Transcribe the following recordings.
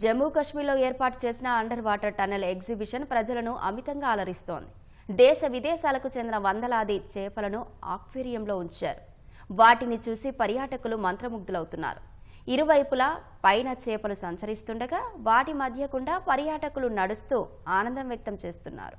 జమ్మూ కశ్మీర్లో ఏర్పాటు చేసిన అండర్ వాటర్ టన్నెల్ ఎగ్జిబిషన్ ప్రజలను అమితంగా అలరిస్తోంది. దేశ విదేశాలకు చెందిన వందలాది చేపలను ఆక్వేరియంలో ఉంచారు. వాటిని చూసి పర్యాటకులు మంత్రముగ్ధులవుతున్నారు. ఇరువైపులా పైన చేపలు సంచరిస్తుండగా వాటి మధ్యకుండా పర్యాటకులు నడుస్తూ ఆనందం వ్యక్తం చేస్తున్నారు.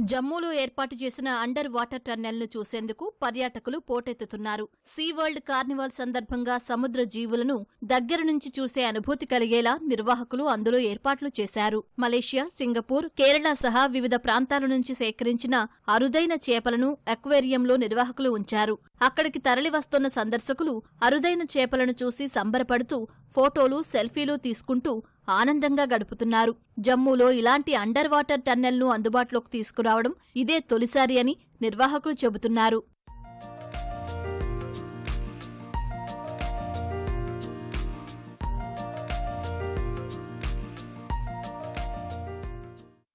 జమ్మూలో ఏర్పాటు చేసిన అండర్ వాటర్ టన్నెల్ను చూసేందుకు పర్యాటకులు పోటెత్తుతున్నారు. సీ వరల్డ్ కార్నివాల్ సందర్భంగా సముద్ర జీవులను దగ్గర నుంచి చూసే అనుభూతి కలిగేలా నిర్వాహకులు అందులో ఏర్పాట్లు చేశారు. మలేషియా సింగపూర్ కేరళ సహా వివిధ ప్రాంతాల నుంచి సేకరించిన అరుదైన చేపలను అక్వేరియంలో నిర్వాహకులు ఉంచారు. అక్కడికి తరలి వస్తున్న సందర్శకులు అరుదైన చేపలను చూసి సంబరపడుతూ ఫోటోలు సెల్ఫీలు తీసుకుంటూ ఆనందంగా గడుపుతున్నారు. జమ్మూలో ఇలాంటి అండర్ వాటర్ టన్నెల్ను అందుబాటులోకి తీసుకురావడం ఇదే తొలిసారి అని నిర్వాహకులు చెబుతున్నారు.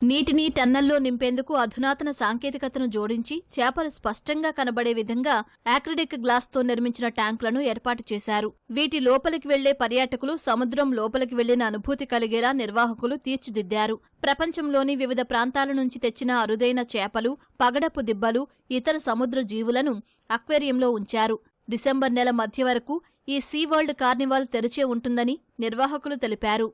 నీటిని టన్నల్లో నింపేందుకు అధునాతన సాంకేతికతను జోడించి చేపలు స్పష్టంగా కనబడే విధంగా యాక్రిడిక్ గ్లాస్తో నిర్మించిన ట్యాంకులను ఏర్పాటు చేశారు. వీటి లోపలికి వెళ్ళే పర్యాటకులు సముద్రం లోపలికి వెళ్ళిన అనుభూతి కలిగేలా నిర్వాహకులు తీర్చిదిద్దారు. ప్రపంచంలోని వివిధ ప్రాంతాల నుంచి తెచ్చిన అరుదైన చేపలు పగడపు దిబ్బలు ఇతర సముద్ర జీవులను అక్వేరియంలో ఉంచారు. డిసెంబర్ నెల మధ్య వరకు ఈ సీ వరల్డ్ కార్నివాల్ తెరిచే ఉంటుందని నిర్వాహకులు తెలిపారు.